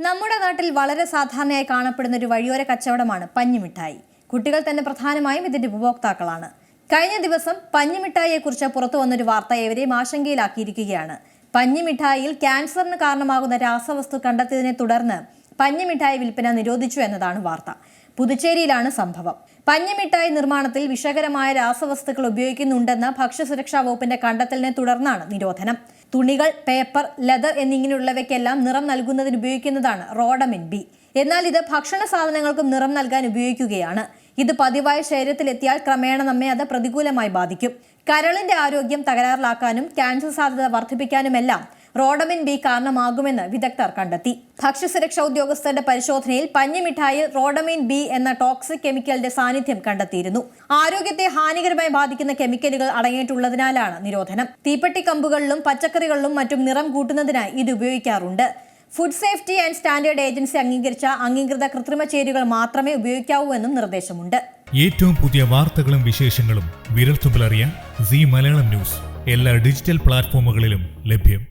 നമ്മുടെ നാട്ടിൽ വളരെ സാധാരണയായി കാണപ്പെടുന്ന ഒരു വഴിയോര കച്ചവടമാണ് പഞ്ഞിമിഠായി. കുട്ടികൾ തന്നെ പ്രധാനമായും ഇതിന്റെ ഉപഭോക്താക്കളാണ്. കഴിഞ്ഞ ദിവസം പഞ്ഞിമിഠായിയെക്കുറിച്ച് പുറത്തു വന്നൊരു വാർത്ത ഏവരെയും ആശങ്കയിലാക്കിയിരിക്കുകയാണ്. പഞ്ഞിമിഠായിയിൽ ക്യാൻസറിന് കാരണമാകുന്ന രാസവസ്തു കണ്ടെത്തിയതിനെ തുടർന്ന് പഞ്ഞിമിഠായി വിൽപ്പന നിരോധിച്ചു എന്നതാണ് വാർത്ത. പുതുച്ചേരിയിലാണ് സംഭവം. പഞ്ഞമിഠായി നിർമ്മാണത്തിൽ വിഷകരമായ രാസവസ്തുക്കൾ ഉപയോഗിക്കുന്നുണ്ടെന്ന ഭക്ഷ്യസുരക്ഷാ വകുപ്പിന്റെ കണ്ടെത്തലിനെ തുടർന്നാണ് നിരോധനം. തുണികൾ പേപ്പർ ലെതർ എന്നിങ്ങനെയുള്ളവയ്ക്കെല്ലാം നിറം നൽകുന്നതിന് ഉപയോഗിക്കുന്നതാണ് റോഡമിൻ ബി. എന്നാൽ ഇത് ഭക്ഷണ സാധനങ്ങൾക്കും നിറം നൽകാൻ ഉപയോഗിക്കുകയാണ്. ഇത് പതിവായ ശരീരത്തിലെത്തിയാൽ ക്രമേണ നമ്മെ അത് പ്രതികൂലമായി ബാധിക്കും. കരളിന്റെ ആരോഗ്യം തകരാറിലാക്കാനും ക്യാൻസർ സാധ്യത വർദ്ധിപ്പിക്കാനുമെല്ലാം റോഡമിൻ ബി കാരണമാകുമെന്ന് വിദഗ്ധർ കണ്ടെത്തി. ഭക്ഷ്യസുരക്ഷാ ഉദ്യോഗസ്ഥരുടെ പരിശോധനയിൽ പഞ്ഞിമിഠായിൽ റോഡമിൻ ബി എന്ന ടോക്സിക് കെമിക്കലിന്റെ സാന്നിധ്യം കണ്ടെത്തിയിരുന്നു. ആരോഗ്യത്തെ ഹാനികരമായി ബാധിക്കുന്ന കെമിക്കലുകൾ അടങ്ങിയിട്ടുള്ളതിനാലാണ് നിരോധനം. തീപ്പെട്ടി കമ്പുകളിലും പച്ചക്കറികളിലും മറ്റും നിറം കൂട്ടുന്നതിനായി ഇത് ഉപയോഗിക്കാറുണ്ട്. Food safety and standard agency അംഗീകരിച്ച അംഗീകൃത കൃത്രിമ ചേരുവകൾ മാത്രമേ ഉപയോഗിക്കാവൂ എന്നും നിർദ്ദേശമുണ്ട്. ഏറ്റവും പുതിയ വാർത്തകളും വിശേഷങ്ങളും വിരൽത്തുമ്പിലറിയാൻ സി മലയാളം ന്യൂസ്. എല്ലാ ഡിജിറ്റൽ പ്ലാറ്റ്ഫോമുകളിലും ലഭ്യം.